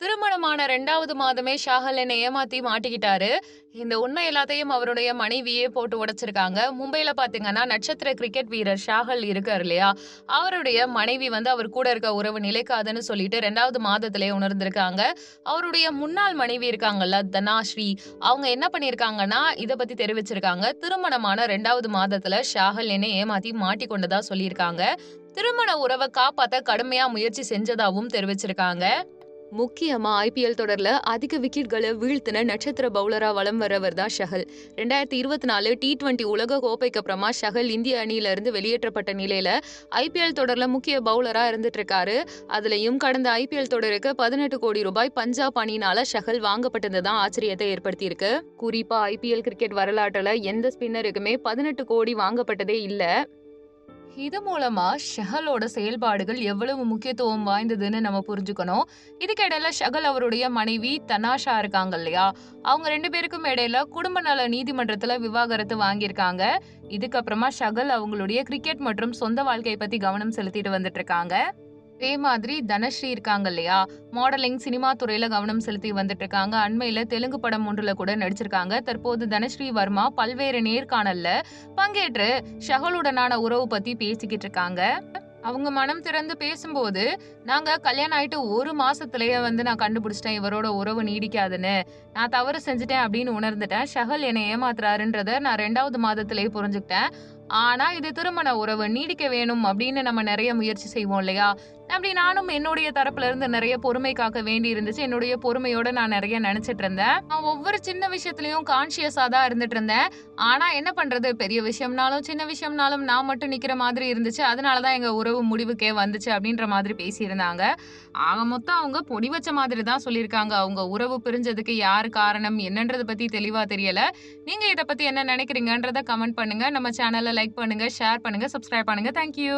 திருமணமான ரெண்டாவது மாதமே ஷாஹல் என்னை ஏமாத்தி மாட்டிக்கிட்டாரு. இந்த உண்மை எல்லாத்தையும் அவருடைய மனைவியே போட்டு உடைச்சிருக்காங்க. மும்பையில பாத்தீங்கன்னா நட்சத்திர கிரிக்கெட் வீரர் ஷாஹல் இருக்கார் இல்லையா? அவருடைய மனைவி வந்து அவர் கூட இருக்க உறவு நிலைக்காதுன்னு சொல்லிட்டு ரெண்டாவது மாதத்திலே உணர்ந்திருக்காங்க. அவருடைய முன்னாள் மனைவி இருக்காங்கல்ல தனாஸ்ரீ அவங்க என்ன பண்ணிருக்காங்கன்னா இதை பத்தி தெரிவிச்சிருக்காங்க. திருமணமான ரெண்டாவது மாதத்துல ஷாஹல் என்னை ஏமாத்தி மாட்டி கொண்டதா சொல்லியிருக்காங்க. திருமண உறவை காப்பாத்த கடுமையா முயற்சி செஞ்சதாகவும் தெரிவிச்சிருக்காங்க. முக்கியமா ஐபிஎல் தொடர்ல அதிக விக்கெட்களை வீழ்த்தின நட்சத்திர பவுலரா வலம் வரவர் தான் ஷஹல். ரெண்டாயிரத்தி இருபத்தி நாலு டி டுவெண்டி உலக கோப்பைக்கு அப்புறமா ஷஹல் இந்திய அணியில இருந்து வெளியேற்றப்பட்ட நிலையில ஐபிஎல் தொடர்ல முக்கிய பவுலரா இருந்துட்டு இருக்காரு அதுலயும் கடந்த ஐபிஎல் தொடருக்கு பதினெட்டு கோடி ரூபாய் பஞ்சாப் அணியினால ஷஹல் வாங்கப்பட்டது தான் ஆச்சரியத்தை ஏற்படுத்தியிருக்கு. குறிப்பா ஐபிஎல் கிரிக்கெட் வரலாற்றுல எந்த ஸ்பின்னருக்குமே பதினெட்டு கோடி வாங்கப்பட்டதே இல்லை. இது மூலமா ஷஹலோட செயல்பாடுகள் எவ்வளவு முக்கியத்துவம் வாய்ந்ததுன்னு நம்ம புரிஞ்சுக்கணும். இதுக்கிடையில ஷகல் அவருடைய மனைவி தனாஷா இருக்காங்க இல்லையா? அவங்க ரெண்டு பேருக்கும் இடையில குடும்ப நல நீதிமன்றத்துல விவாகரத்து வாங்கியிருக்காங்க. இதுக்கப்புறமா ஷகல் அவங்களுடைய கிரிக்கெட் மற்றும் சொந்த வாழ்க்கையை பத்தி கவனம் செலுத்திட்டு வந்துட்டு இருக்காங்க. அதே மாதிரி தனஸ்ரீ இருக்காங்க இல்லையா? மாடலிங் சினிமா துறையில கவனம் செலுத்தி வந்துட்டு இருக்காங்க அண்மையில தெலுங்கு படம் ஒன்றுல கூட நடிச்சிருக்காங்க. தற்போது தனஸ்ரீ வர்மா பல்வேறு நேர்காணல்ல பங்கேற்று ஷகலுடனான உறவு பத்தி பேசிக்கிட்டு இருக்காங்க அவங்க மனம் திறந்து பேசும்போது நாங்க கல்யாணம் ஆயிட்டு ஒரு மாசத்துலயே வந்து நான் கண்டுபிடிச்சிட்டேன். இவரோட உறவு நீடிக்காதுன்னு. நான் தவறு செஞ்சுட்டேன் அப்படின்னு உணர்ந்துட்டேன். ஷஹல் என்னை ஏமாத்துறாருன்றத நான் ரெண்டாவது மாதத்திலேயே புரிஞ்சுக்கிட்டேன். ஆனா இது திருமண உறவு. நீடிக்க வேணும் அப்படின்னு நம்ம நிறைய முயற்சி செய்வோம் இல்லையா? அப்படி நானும் என்னுடைய தரப்புல இருந்து நிறைய பொறுமை காக்க வேண்டி இருந்துச்சு. என்னுடைய பொறுமையோட நான் நிறைய நினைச்சிட்டு இருந்தேன். நான் ஒவ்வொரு சின்ன விஷயத்துலயும் கான்சியஸா தான் இருந்துட்டு இருந்தேன். ஆனா என்ன பண்றது? பெரிய விஷயம்னாலும் சின்ன விஷயம்னாலும் நான் மட்டும் நிக்கிற மாதிரி இருந்துச்சு. அதனாலதான் எங்க உறவு முடிவுக்கே வந்துச்சு அப்படின்ற மாதிரி பேசியிருந்தாங்க. ஆக மொத்தம் அவங்க பொடி வச்ச மாதிரி தான் சொல்லியிருக்காங்க. அவங்க உறவு பிரிஞ்சதுக்கு யார் காரணம்? என்னன்றதை பத்தி தெளிவா தெரியல. நீங்க இதை பத்தி என்ன நினைக்கிறீங்கன்றத கமெண்ட் பண்ணுங்க. நம்ம சேனலை லைக் பண்ணுங்க ஷேர் பண்ணுங்க சப்ஸ்கிரைப் பண்ணுங்க. தேங்க்யூ